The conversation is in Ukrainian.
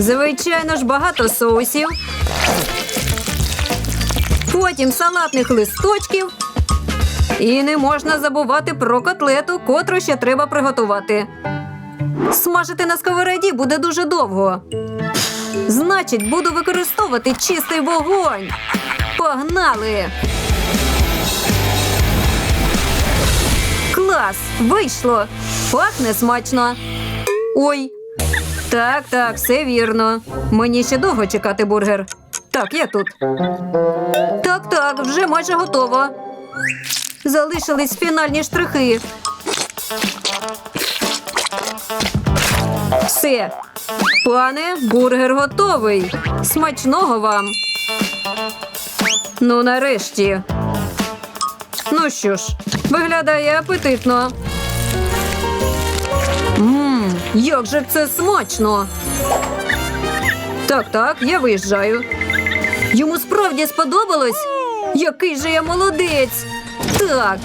Звичайно ж, багато соусів. Потім салатних листочків. І не можна забувати про котлету, котру ще треба приготувати. Смажити на сковороді буде дуже довго. Значить, буду використовувати чистий вогонь. Погнали! Клас! Вийшло! Пахне смачно. Ой. Так, так, все вірно. Мені ще довго чекати бургер. Так, я тут. Так, так, вже майже готово. Залишились фінальні штрихи. Все. Пане, бургер готовий. Смачного вам. Ну, нарешті. Ну що ж, виглядає апетитно. Як же це смачно. Так, так, я виїжджаю. Йому справді сподобалось? Який же я молодець. Так,